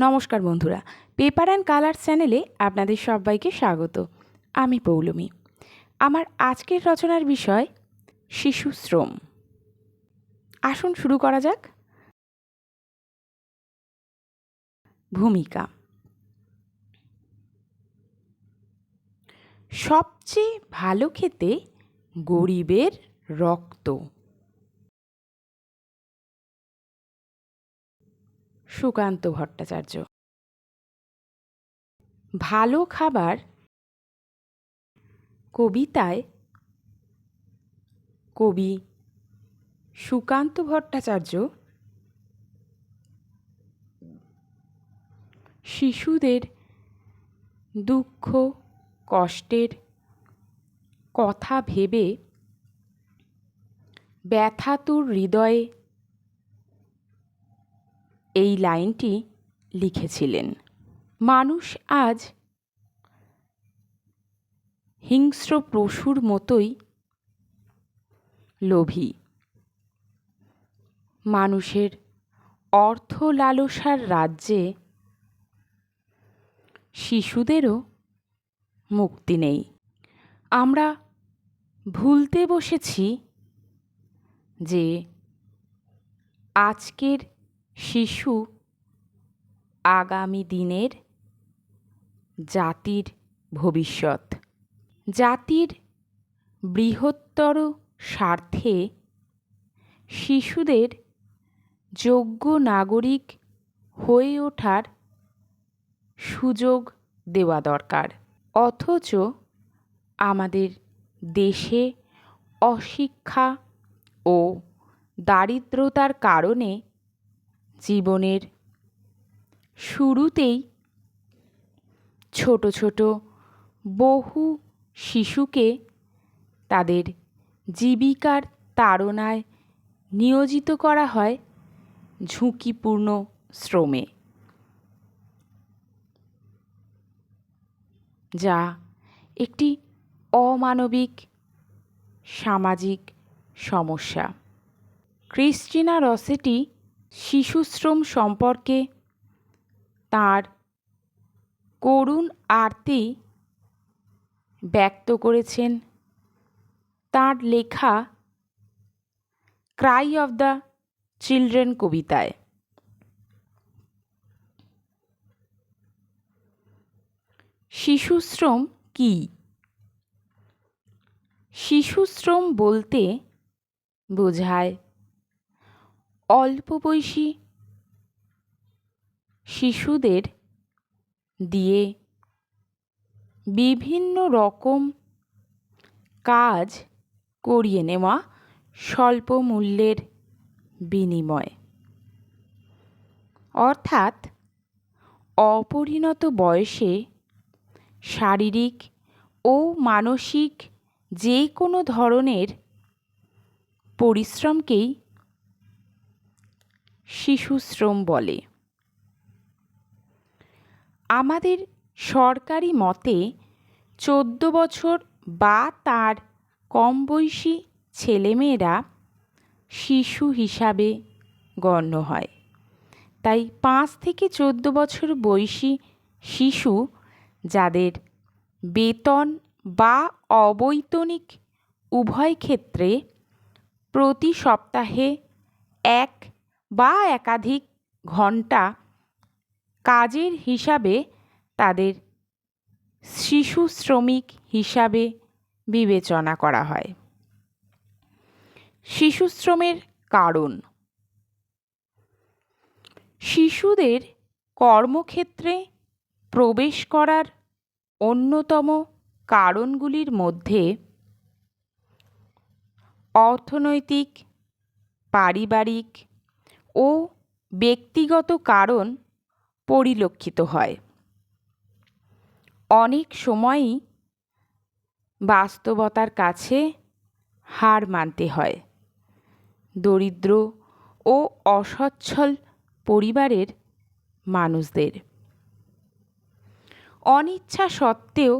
নমস্কার বন্ধুরা paper and colour চ্যানেলে আপনাদের সবাইকে স্বাগত। আমি পৌলমি। আমার আজকের রচনার বিষয়, শিশু শ্রম। আসুন শুরু করা যাক। ভূমিকা। সবচেয়ে ভালো খেতে গরিবের রক্ত। সুকান্ত ভট্টাচার্য। ভালো খাবার কবিতায় কবি সুকান্ত ভট্টাচার্য শিশুদের দুঃখ, কষ্টের কথা ভেবে ব্যথাতুর হৃদয়ে এই লাইনটি লিখেছিলেন। মানুষ আজ হিংস্র পশুর মতোই লোভী। মানুষের অর্থ লালসার রাজ্যে শিশুদেরও মুক্তি নেই। আমরা ভুলতে বসেছি যে আজকের শিশু আগামী দিনের জাতির ভবিষ্যৎ। জাতির বৃহত্তর স্বার্থে শিশুদের যোগ্য নাগরিক হয়ে ওঠার সুযোগ দেওয়া দরকার। অথচ আমাদের দেশে অশিক্ষা ও দারিদ্রতার কারণে জীবনের শুরুতেই ছোট ছোট বহু শিশুকে তাদের জীবিকার তাড়নায় নিয়োজিত করা হয় ঝুঁকিপূর্ণ শ্রমে, যা একটি অমানবিক সামাজিক সমস্যা। ক্রিস্টিনা রসেটি শিশুশ্রম সম্পর্কে তার করুণ আরতি ব্যক্ত করেছেন। তার লেখা ক্রাই অফ দ্য চিলড্রেন কবিতায়। শিশুশ্রম কী? শিশুশ্রম বলতে বোঝায় অল্প বয়সী শিশুদের দিয়ে বিভিন্ন রকম কাজ করিয়ে নেওয়া স্বল্প মূল্যের বিনিময়। অর্থাৎ অপরিণত বয়সে শারীরিক ও মানসিক যে কোনো ধরনের পরিশ্রমকেই শিশুশ্রম বলে। আমাদের সরকারি মতে চোদ্দ বছর বা তার কম বয়সী ছেলেমেয়েরা শিশু হিসাবে গণ্য হয়। তাই পাঁচ থেকে চোদ্দ বছর বয়সী শিশু যাদের বেতন বা অবৈতনিক উভয় ক্ষেত্রে প্রতি সপ্তাহে এক বা একাধিক ঘণ্টা কাজের হিসাবে তাদের শিশু শ্রমিক হিসাবে বিবেচনা করা হয়। শিশু শ্রমের কারণ। শিশুদের কর্মক্ষেত্রে প্রবেশ করার অন্যতম কারণগুলির মধ্যে অর্থনৈতিক, পারিবারিক ও ব্যক্তিগত কারণ পরিলক্ষিত হয়। অনেক সময়ই বাস্তবতার কাছে হার মানতে হয়। দরিদ্র ও অসচ্ছল পরিবারের মানুষদের। অনিচ্ছা সত্ত্বেও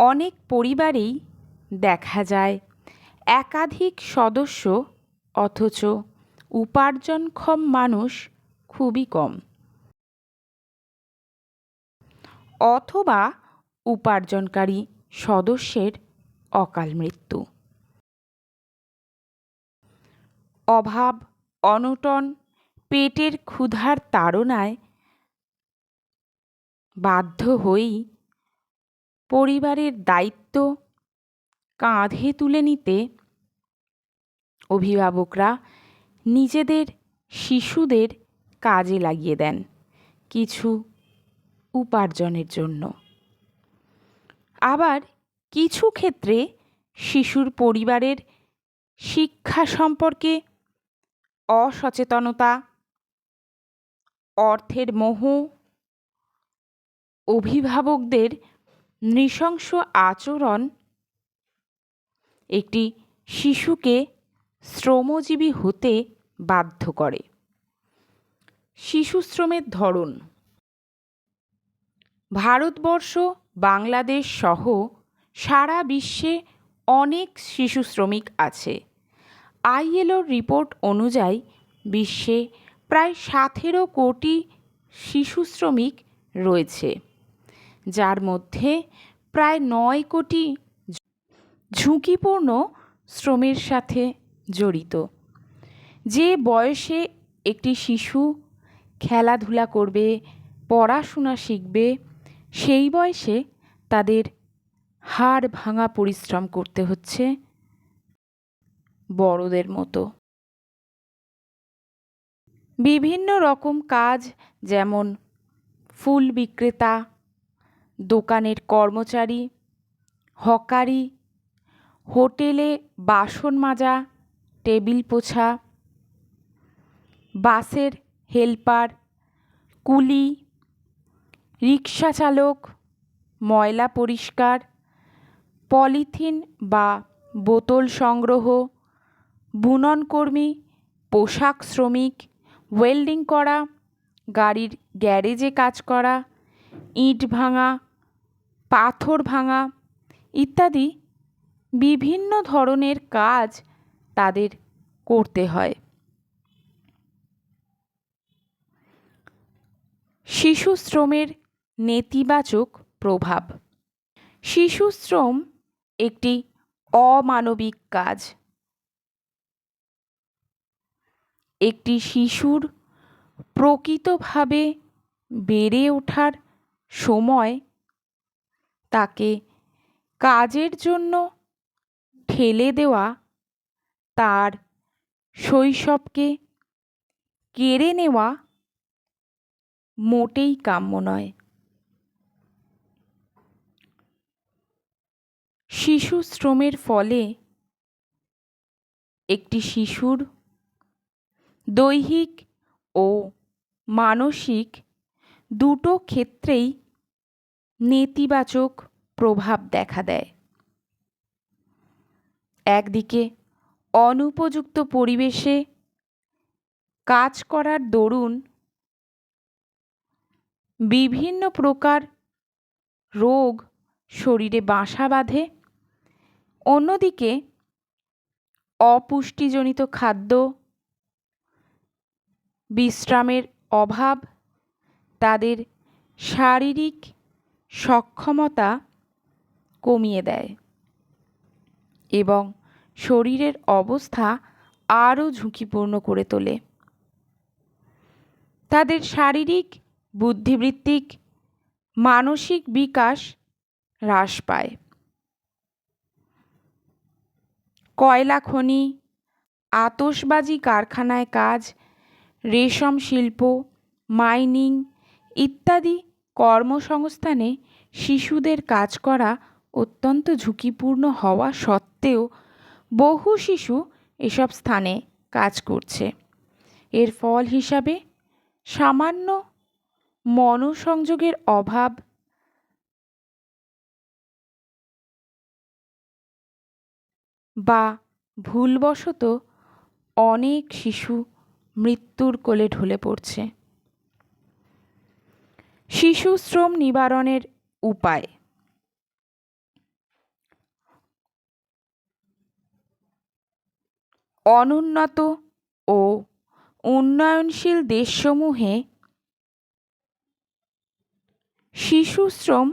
অনেক পরিবারেই দেখা যায় একাধিক সদস্য অথচ উপার্জনক্ষম মানুষ খুবই কম। অথবা উপার্জনকারী সদস্যের অকাল মৃত্যু। অভাব, অনটন, পেটের ক্ষুধার তাড়নায় বাধ্য হয়েই পরিবারের দায়িত্ব কাঁধে তুলে নিতে অভিভাবকরা নিজেদের, শিশুদের কাজে লাগিয়ে দেন কিছু উপার্জনের জন্য। আবার কিছু ক্ষেত্রে শিশুর পরিবারের শিক্ষা সম্পর্কে অসচেতনতা, অর্থের মোহ, অভিভাবকদের নৃশংস আচরণ একটি শিশুকে শ্রমজীবী হতে বাধ্য করে। শিশু শ্রমের ধরন। ভারতবর্ষ, বাংলাদেশ সহ সারা বিশ্বে অনেক শিশু শ্রমিক আছে। আইএলওর রিপোর্ট অনুযায়ী বিশ্বে প্রায় সাতেরো কোটি শিশু শ্রমিক রয়েছে, যার মধ্যে প্রায় নয় কোটি ঝুঁকিপূর্ণ শ্রমের সাথে জড়িত। যে বয়সে একটি শিশু খেলাধুলা করবে, পড়াশোনা শিখবে, সেই বয়সে তাদের হাড় ভাঙা পরিশ্রম করতে হচ্ছে বড়দের মতো। বিভিন্ন রকম কাজ যেমন ফুল বিক্রেতা, দোকানের কর্মচারী, হকারি, হোটেলে বাসন মাজা, টেবিল পোছা বাসের হেল্পার, কুলি, রিক্সা চালক, ময়লা পরিষ্কার, পলিথিন বা বোতল সংগ্রহ বুননকর্মী পোশাক শ্রমিক, ওয়েল্ডিং করা, গাড়ির গ্যারেজে কাজ করা, ইট ভাঙা, পাথর ভাঙা ইত্যাদি বিভিন্ন ধরনের কাজ তাদের করতে হয়। শিশু শ্রমের নেতিবাচক প্রভাব। শিশু শ্রম একটি অমানবিক কাজ। একটি শিশুর প্রকৃতভাবে বেড়ে ওঠার সময় তাকে কাজের জন্য ঠেলে দেওয়া, তার শৈশবকে কেড়ে নেওয়া মোটেই কাম্য নয়। শিশু শ্রমের ফলে একটি শিশুর দৈহিক ও মানসিক দুটো ক্ষেত্রেই নেতিবাচক প্রভাব দেখা দেয়। একদিকে অনুপযুক্ত পরিবেশে কাজ করার দরুন বিভিন্ন প্রকার রোগ শরীরে বাসা বাঁধে। অন্যদিকে অপুষ্টিজনিত খাদ্য, বিশ্রামের অভাব, তাদের শারীরিক সক্ষমতা কমিয়ে দেয় এবং শরীরের অবস্থা আরও ঝুঁকিপূর্ণ করে তোলে। তাদের শারীরিক বুদ্ধিবৃত্তিক, মানসিক বিকাশ হ্রাস পায়। কয়লা খনি আতসবাজি কারখানায় কাজ, রেশম শিল্প, মাইনিং ইত্যাদি কর্মসংস্থানে শিশুদের কাজ করা অত্যন্ত ঝুঁকিপূর্ণ হওয়া সত্ত্বেও বহু শিশু এসব স্থানে কাজ করছে। এর ফল হিসাবে সামান্য মনসংযোগের অভাব। বা ভুলবশত অনেক শিশু মৃত্যুর কোলে ঢলে পড়ছে। শিশু শ্রম নিবারণের উপায়। অনুন্নত ও উন্নয়নশীল দেশসমূহে শিশু শ্রম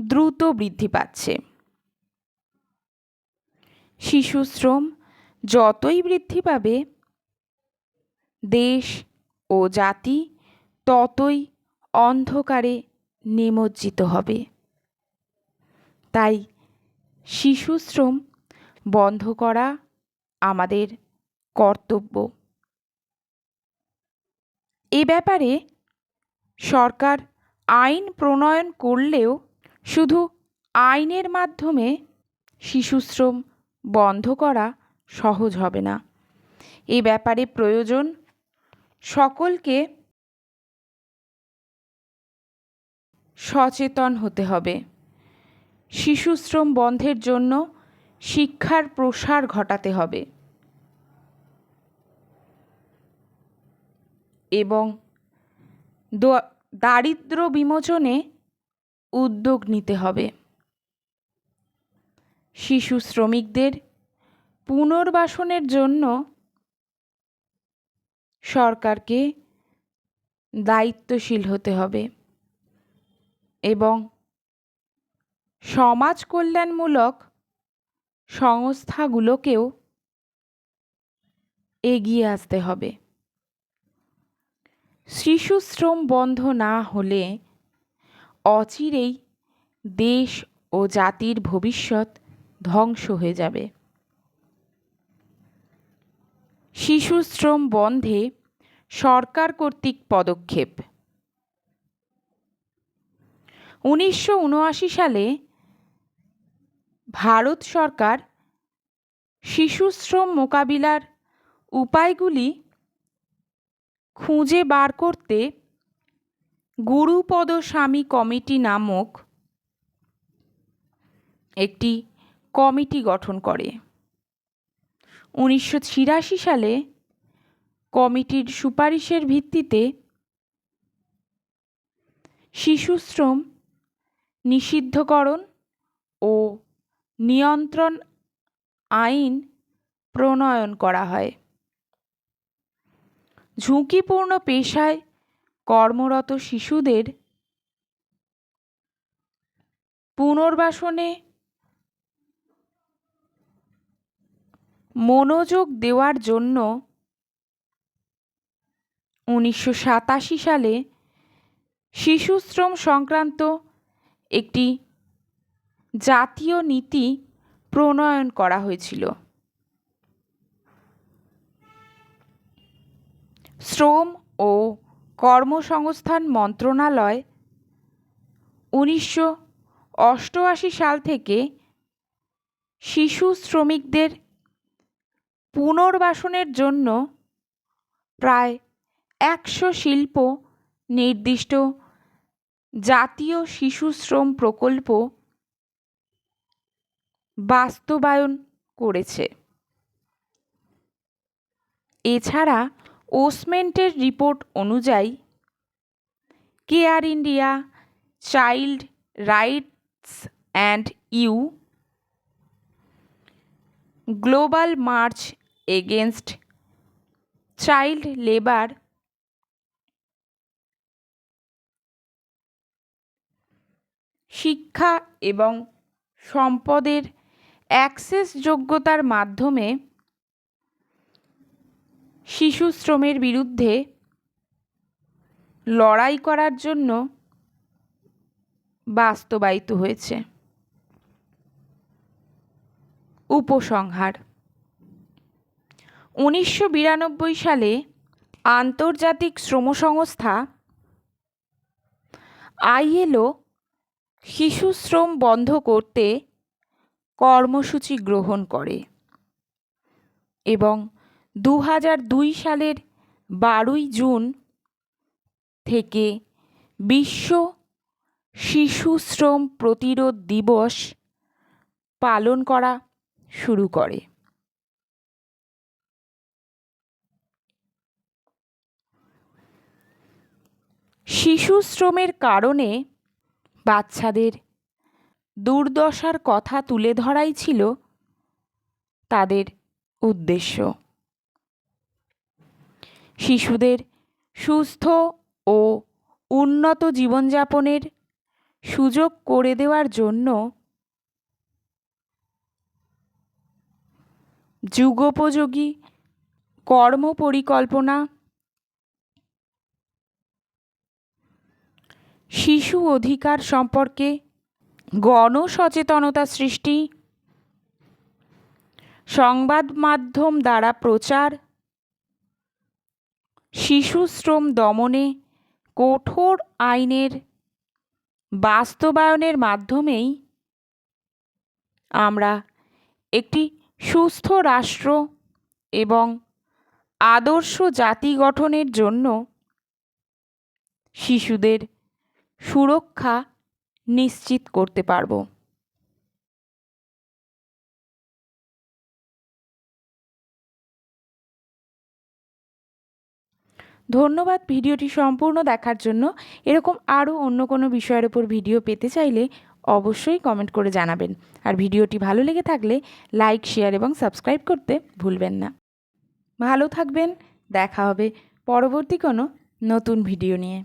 দ্রুত বৃদ্ধি পাচ্ছে। শিশু শ্রম যতই বৃদ্ধি পাবে, দেশ ও জাতি ততই অন্ধকারে নিমজ্জিত হবে। তাই শিশু শ্রম বন্ধ করা আমাদের কর্তব্য। এ ব্যাপারে সরকার আইন প্রণয়ন করলেও শুধু আইনের মাধ্যমে শিশুশ্রম বন্ধ করা সহজ হবে না। এ ব্যাপারে প্রয়োজন সকলকে সচেতন হতে হবে। শিশুশ্রম বন্ধের জন্য শিক্ষার প্রসার ঘটাতে হবে। এবং দারিদ্র বিমোচনে উদ্যোগ নিতে হবে। শিশু শ্রমিকদের পুনর্বাসনের জন্য সরকারকে দায়িত্বশীল হতে হবে এবং সমাজ কল্যাণমূলক সংস্থাগুলোকেও এগিয়ে আসতে হবে। শিশু শ্রম বন্ধ না হলে অচিরেই দেশ ও জাতির ভবিষ্যৎ ধ্বংস হয়ে যাবে। শিশু শ্রম বন্ধে সরকার কর্তৃক পদক্ষেপ। উনিশশো উনআশি সালে ভারত সরকার শিশুশ্রম মোকাবিলার উপায়গুলি খুঁজে বার করতে গুরুপদ স্বামী কমিটি নামক একটি কমিটি গঠন করে। উনিশশো ছিয়াশি সালে কমিটির সুপারিশের ভিত্তিতে শিশুশ্রম নিষিদ্ধকরণ ও নিয়ন্ত্রণ আইন প্রণয়ন করা হয়। ঝুঁকিপূর্ণ পেশায় কর্মরত শিশুদের পুনর্বাসনে মনোযোগ দেওয়ার জন্য উনিশশো সাতাশি সালে শিশুশ্রম সংক্রান্ত একটি জাতীয় নীতি প্রণয়ন করা হয়েছিল। শ্রম ও কর্মসংস্থান মন্ত্রণালয় উনিশশো অষ্টআশি সাল থেকে শিশু শ্রমিকদের পুনর্বাসনের জন্য প্রায় একশো শিল্প নির্দিষ্ট জাতীয় শিশু শ্রম প্রকল্প বাস্তবায়ন করেছে। এছাড়া ওসমেন্টের রিপোর্ট অনুযায়ী, CARE India, child rights and you, global march against child labour শিক্ষা এবং সম্পদের অ্যাক্সেস যোগ্যতার মাধ্যমে শিশু শ্রমের বিরুদ্ধে লড়াই করার জন্য বাস্তবায়িত হয়েছে। উপসংহার। উনিশশো বিরানব্বই সালে আন্তর্জাতিক শ্রম সংস্থা আইএলও শিশু শ্রম বন্ধ করতে কর্মসূচি গ্রহণ করে এবং দু দুই সালের বারোই জুন থেকে বিশ্ব শিশু শ্রম প্রতিরোধ দিবস পালন করা শুরু করে। শিশু শ্রমের কারণে বাচ্চাদের দুর্দশার কথা তুলে ধরাই ছিল তাদের উদ্দেশ্য। শিশুদের সুস্থ ও উন্নত জীবনযাপনের সুযোগ করে দেওয়ার জন্য যুগোপযোগী কর্ম পরিকল্পনা শিশু অধিকার সম্পর্কে গণসচেতনতা সৃষ্টি, সংবাদ মাধ্যম দ্বারা প্রচার শিশু শ্রম দমনে কঠোর আইনের বাস্তবায়নের মাধ্যমেই আমরা একটি সুস্থ রাষ্ট্র এবং আদর্শ জাতি গঠনের জন্য শিশুদের সুরক্ষা নিশ্চিত করতে পারব। ধন্যবাদ ভিডিওটি সম্পূর্ণ দেখার জন্য। এরকম আরও অন্য কোনো বিষয়ের উপর ভিডিও পেতে চাইলে অবশ্যই কমেন্ট করে জানাবেন। আর ভিডিওটি ভালো লেগে থাকলে লাইক, শেয়ার এবং সাবস্ক্রাইব করতে ভুলবেন না। ভালো থাকবেন, দেখা হবে পরবর্তী কোনো নতুন ভিডিও নিয়ে।